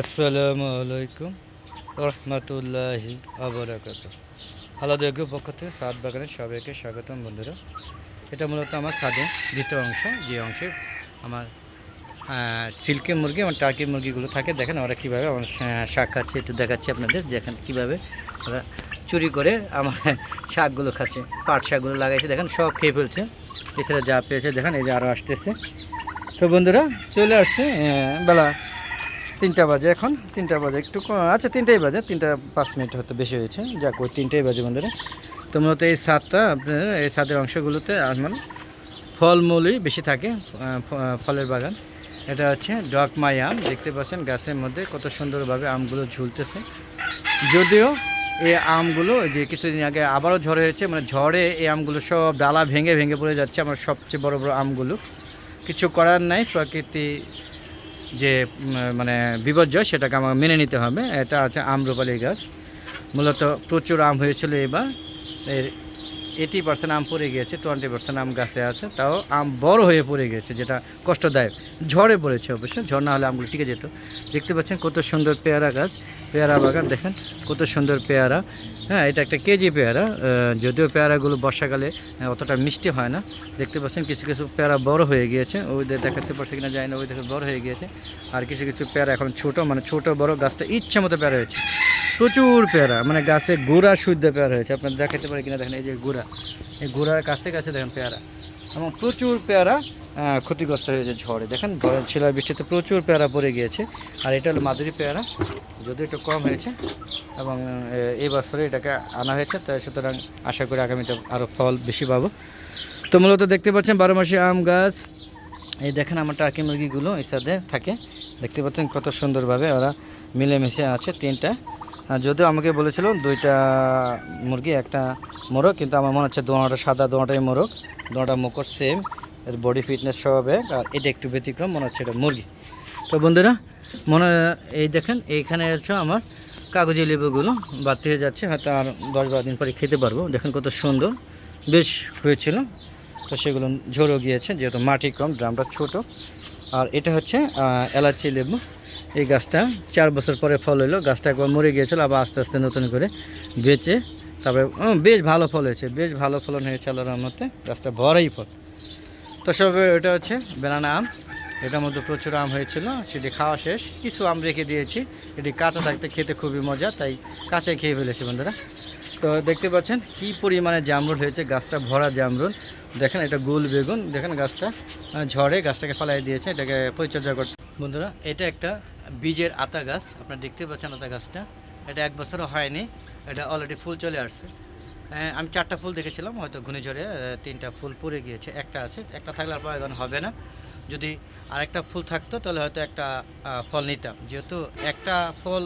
আসসালামু আলাইকুম রহমতুল্লাহি আবরাকাত আলাদা পক্ষ থেকে সাত বাগানের সবাইকে স্বাগতম বন্ধুরা। এটা মূলত আমার ছাদের দ্বিতীয় অংশ, যে অংশে আমার সিল্কের মুরগি এবং টার্কি মুরগিগুলো থাকে। দেখেন ওরা কীভাবে আমার শাক খাচ্ছে, একটু দেখাচ্ছি আপনাদের। দেখেন কীভাবে ওরা চুরি করে আমার শাকগুলো খাচ্ছে, পাট শাকগুলো লাগাইছে। দেখেন সব খেয়ে ফেলছে। এছাড়া যা পেয়েছে, দেখেন এই যে আরও আসতেছে। তো বন্ধুরা, চলে আসছে বেলা তিনটা বাজে এখন, তিনটা বাজে একটু আচ্ছা তিনটাই বাজে, তিনটা পাঁচ মিনিট হয়তো বেশি হয়েছে। যাক, ওই তিনটাই বাজে বন্ধুরা। তো মূলত এই ছাদটা আপনার, এই ছাদের অংশগুলোতে আমার ফলমূলই বেশি থাকে ফলের বাগান। এটা হচ্ছে ডকমাই আম, দেখতে পাচ্ছেন গাছের মধ্যে কত সুন্দরভাবে আমগুলো ঝুলতেছে। যদিও এই আমগুলো, যে কিছুদিন আগে আবারও ঝড় হয়েছে মানে ঝড়ে এই আমগুলো সব ডালা ভেঙে ভেঙে পড়ে যাচ্ছে, আমার সবচেয়ে বড় বড় আমগুলো। কিছু করার নাই, প্রকৃতি যে মানে বিপর্যয় সেটাকে আমাকে মেনে নিতে হবে। এটা আছে আম্রপালি গাছ। মূলত প্রচুর আম হয়েছিল এবার। এর এইটি পার্সেন্ট আম পড়ে গিয়েছে টোয়েন্টি পার্সেন্ট আম গাছে আছে, তাও আম বড় হয়ে পড়ে গেছে যেটা কষ্টদায়ক। ঝড়ে পড়েছে অবশ্য, ঝড় না হলে আমগুলো টিকে যেত। দেখতে পাচ্ছেন কত সুন্দর পেয়ারা গাছ, পেয়ারা বাগান, দেখেন কত সুন্দর পেয়ারা। হ্যাঁ এটা একটা কেজি পেয়ারা যদিও পেয়ারাগুলো বর্ষাকালে অতটা মিষ্টি হয় না। দেখতে পাচ্ছেন কিছু কিছু পেয়ারা বড় হয়ে গিয়েছে ওই দেখাতে পারছে কিনা যায় না ওই দেখে বড় হয়ে গিয়েছে। আর কিছু কিছু পেয়ারা এখন ছোট মানে ছোট বড় গাছটা ইচ্ছে মতো পেয়ারা হয়েছে। প্রচুর পেয়ারা মানে গাছে গুড়া শুদ্ধ পেয়ারা হয়েছে। আপনার দেখাতে পারে কিনা দেখেন, এই যে গুড়া, এই গুড়ার কাছে কাছে দেখেন পেয়ারা। এবং প্রচুর পেয়ারা ক্ষতিগ্রস্ত হয়েছে ঝড়ে। দেখেন ছিল বৃষ্টিতে প্রচুর পেয়ারা পড়ে গিয়েছে। আর এটা হলো মাদুরি পেয়ারা, যদিও একটু কম হয়েছে, এবং এই বছরে এটাকে আনা হয়েছে, তাই সুতরাং আশা করি আগামীতে আরও ফল বেশি পাবো। তো মূলত দেখতে পাচ্ছেন, বারো মাসে আম গাছ। এই দেখেন, আমার টার্কি মুরগিগুলো এর সাথে থাকে। দেখতে পাচ্ছেন কত সুন্দরভাবে ওরা মিলেমিশে আছে, তিনটা। যদিও আমাকে বলেছিল দুইটা মুরগি, একটা মোরগ, কিন্তু আমার মনে হচ্ছে দোনোটা সাদা দোনোটাই মোরগ দোনোটা মুখর সেম এর বডি ফিটনেস সব আর এটা একটু ব্যতিক্রম, মনে হচ্ছে এটা মুরগি। তো বন্ধুরা, মনে, এই দেখেন, এইখানে হচ্ছে আমার কাগজি লেবুগুলো বাড়তে হয়ে যাচ্ছে, হয়তো আর দশ বারো দিন পরে খেতে পারব। দেখেন কত সুন্দর, বেশ হয়েছিল। তো সেগুলো ঝরেও গিয়েছে, যেহেতু মাটি কম, ড্রামটা ছোট। আর এটা হচ্ছে এলাচি লেবু। এই গাছটা চার বছর পরে ফল হলো গাছটা একবার মরে গিয়েছিল, আবার আস্তে আস্তে নতুন করে বেচে, তারপরে বেশ ভালো ফল হয়েছে, বেশ ভালো ফলন হয়েছে আল্লাহর রহমতে। গাছটা ভরাই ফল। তো সব এটা হচ্ছে বেনানা আম। এটার মধ্যে প্রচুর আম হয়েছিল, সেটি খাওয়া শেষ। কিছু আম রেখে দিয়েছি। এটি কাঁচা থাকতে খেতে খুবই মজা, তাই কাঁচাই খেয়ে ফেলেছি বন্ধুরা। তো দেখতে পাচ্ছেন কি পরিমাণে জামরুল হয়েছে, গাছটা ভরা জামরুল। দেখেন এটা গোল বেগুন দেখেন গাছটা ঝড়ে গাছটাকে ফেলাই দিয়েছে এটাকে পরিচর্যা করতে বন্ধুরা এটা একটা বীজের আতা গাছ আপনারা দেখতে পাচ্ছেন আতা গাছটা। এটা এক বছরও হয়নি এটা অলরেডি ফুল চলে আসছে। হ্যাঁ, আমি চারটা ফুল দেখেছিলাম হয়তো ঘূর্ণিঝড়ে তিনটা ফুল পড়ে গিয়েছে একটা আছে একটা থাকলে আর প্রয়োজন হবে না। যদি আরেকটা ফুল থাকতো তাহলে হয়তো একটা ফল নিতাম। যেহেতু একটা ফল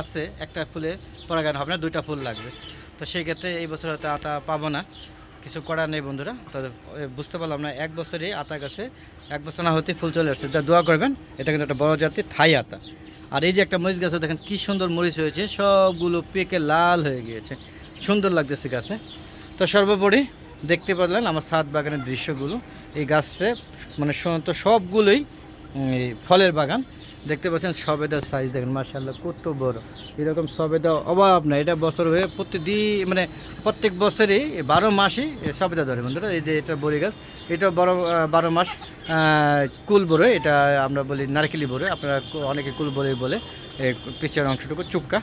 আছে একটা ফুলে পরাগায়ন হবে না দুইটা ফুল লাগবে। তো সেই ক্ষেত্রে এই বছর হয়তো আতা পাবো না। কিছু করার নেই বন্ধুরা। তো বুঝতে পারলাম না, এক বছরে আতা গাছে, এক বছর না হতে ফুল চলে আসছে। তা দোয়া করবেন, এটা কিন্তু একটা বড় জাতির থাই আতা। আর এই যে একটা মরিচ গাছে, দেখেন কী সুন্দর মরিচ হয়েছে, সবগুলো পেকে লাল হয়ে গিয়েছে। সুন্দর লাগতেছে গাছে। তো সর্বোপরি দেখতে পারলেন আমার সাত বাগানের দৃশ্যগুলো। এই গাছে মানে তো সবগুলোই ফলের বাগান। দেখতে পাচ্ছেন সবেদার সাইজ দেখেন মার্শাল্লাহ কত বড়। এরকম সবেদা অভাব না এটা বছর হয়ে প্রতিদিন মানে প্রত্যেক বছরই বারো মাসই সবেদা ধরে বন্ধুরা, এই যে এটা বড়ি গাছ, এটা বড় বারো মাস কুল বড়ে, এটা আমরা বলি নারকেলি বড়ে, আপনারা অনেকে কুল বড়ে বলে পিছের অংশটুকু চুক্কা।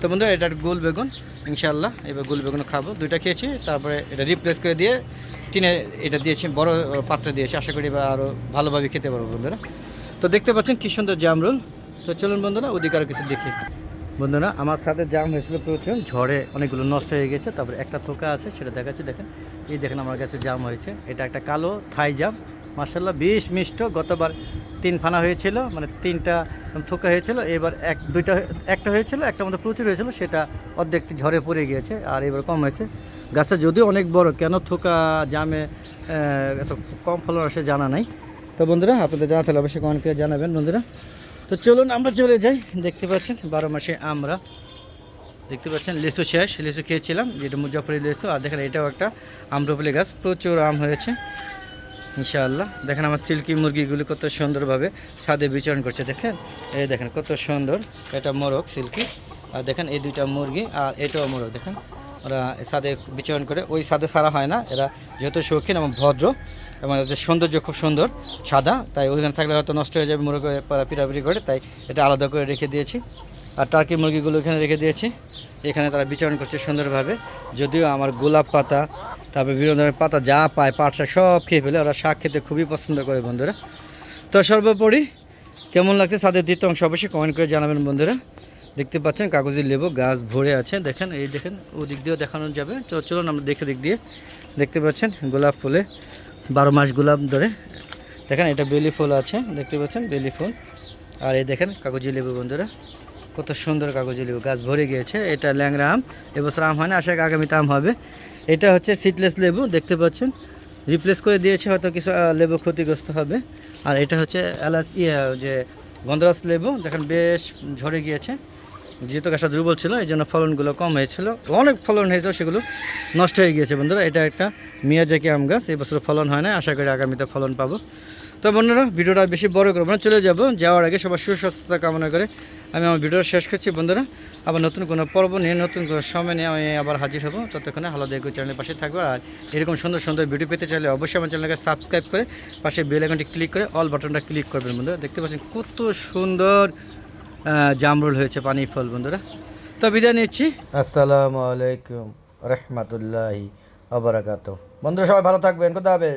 তো বন্ধুরা এটা গোল বেগুন ইনশাল্লাহ এবার গোল বেগুন খাব, দুইটা খেয়েছি, তারপরে এটা রিপ্লেস করে দিয়ে টিনে এটা দিয়েছি, বড় পাত্রে দিয়েছি, আশা করি এবার আরও ভালোভাবে খেতে পারব বন্ধুরা। তো দেখতে পাচ্ছেন কি সুন্দর জামরুল তো চলুন বন্ধুরা, ওদিকে আরও কিছু দেখি। বন্ধুরা, আমার সাথে জাম হয়েছিল প্রচুর, ঝড়ে অনেকগুলো নষ্ট হয়ে গেছে, তারপরে একটা থোকা আছে, সেটা দেখাচ্ছি, দেখেন। এই দেখেন আমার কাছে জাম হয়েছে। এটা একটা কালো থাই জাম মার্শাল্লাহ বেশ মিষ্ট। গতবার তিন ফানা হয়েছিল মানে তিনটা থোকা হয়েছিল, এবার এক, দুইটা, একটা হয়েছিল, একটা মধ্যে প্রচুর হয়েছিল, সেটা অর্ধেকটি ঝড়ে পড়ে গিয়েছে, আর এবার কম হয়েছে। গাছটা যদিও অনেক বড়, কেন থোকা জামে এত কম ফলন আসে জানা নাই। তো বন্ধুরা, আপনাদের জানাতে হলে অবশ্যই কমেন্ট করে জানাবেন বন্ধুরা। তো চলুন, আমরা চলে যাই। দেখতে পাচ্ছেন, বারো মাসে আমরা। দেখতে পাচ্ছেন লিচু শেষ। লিচু খেয়েছিলাম, যেটা মুজাফরি লেসু। আর দেখেন, এটাও একটা আম্রপলি গাছ। প্রচুর আম হয়েছে, ইনশাআল্লাহ। দেখেন, আমার সিল্কি মুরগিগুলি কত সুন্দরভাবে ছাদে বিচরণ করছে, দেখেন। এই দেখেন, কত সুন্দর। এটা মোরগ সিল্কি। আর দেখেন, এই দুইটা মুরগি, আর এটাও মোরগ, দেখেন। ওরা ছাদে বিচরণ করে, ওই ছাদে সারা হয় না। এরা যেহেতু শৌখিন এবং ভদ্র এবং এদের সৌন্দর্য খুব সুন্দর, সাদা, তাই ওইখানে থাকলে হয়তো নষ্ট হয়ে যাবে মুরগ পিটাপিটি করে, তাই এটা আলাদা করে রেখে দিয়েছি। আর টার্কি মুরগিগুলো এখানে রেখে দিয়েছি। এখানে তারা বিচরণ করছে সুন্দরভাবে। যদিও আমার গোলাপ পাতা, তারপরে বিভিন্ন ধরনের পাতা যা পায়, পাট শাক সব খেয়ে ফেলে, ওরা শাক খেতে খুবই পছন্দ করে বন্ধুরা। তো সর্বোপরি কেমন লাগছে তাদের দ্বিতীয় অংশ অবশ্যই কমেন্ট করে জানাবেন বন্ধুরা। দেখতে পাচ্ছেন কাগজের লেবু, গাছ ভরে আছে। দেখেন, এই দেখেন ও দিক দিয়েও দেখানো যাবে। তো চলুন আমরা দেখে দিক দিয়ে। দেখতে পাচ্ছেন গোলাপ ফুলে। বারো মাস গোলাপ ধরে। দেখেন, এটা বেলি ফুল আছে, দেখতে পাচ্ছেন? বেলি ফুল। আর এই দেখেন, কাগজি লেবু বন্ধুরা। কত সুন্দর কাগজি লেবু, গাছ ভরে গিয়েছে। এটা ল্যাংরা আম, এবছর আম হয় না, আশা আগামীতে আম হবে। এটা হচ্ছে সিটলেস লেবু, দেখতে পাচ্ছেন? রিপ্লেস করে দিয়েছে, হয়তো কিছু লেবু ক্ষতিগ্রস্ত হবে। আর এটা হচ্ছে এলাচ ইয়ে যে গন্ধরাজ লেবু, দেখেন বেশ ঝরে গিয়েছে। যেহেতু গাছটা দুর্বল ছিল, এই জন্য ফলনগুলো কম হয়েছিল। অনেক ফলন হয়েছিল সেগুলো নষ্ট হয়ে গিয়েছে বন্ধুরা। এটা একটা মিয়াজাকি আম গাছ এবছর ফলন হয় না আশা করি আগামীতে ফলন পাবো। তো বন্ধুরা, ভিডিওটা বেশি বড় করব না, চলে যাব। যাওয়ার আগে সবার সুস্বাস্থ্যতা কামনা করে আমি আমার ভিডিওটা শেষ করছি বন্ধুরা। আবার নতুন কোনো পর্ব নিয়ে, নতুন কোনো সময় নিয়ে আমি আবার হাজির হব। ততক্ষণে হালো দেখো চ্যানেলের পাশে থাকব। আর এরকম সুন্দর সুন্দর ভিডিও পেতে চাইলে অবশ্যই আমার চ্যানেলকে সাবস্ক্রাইব করে পাশে বেল আইকনটি ক্লিক করে অল বাটনটা ক্লিক করবেন বন্ধুরা। দেখতে পাচ্ছেন কত সুন্দর জামরুল হয়েছে পানি ফল, বন্ধুরা। তো বিদায় নিচ্ছি। আসসালামু আলাইকুম রহমতুল্লাহি আবরাকাত বন্ধুরা, সবাই ভালো থাকবেন। কোথা হবে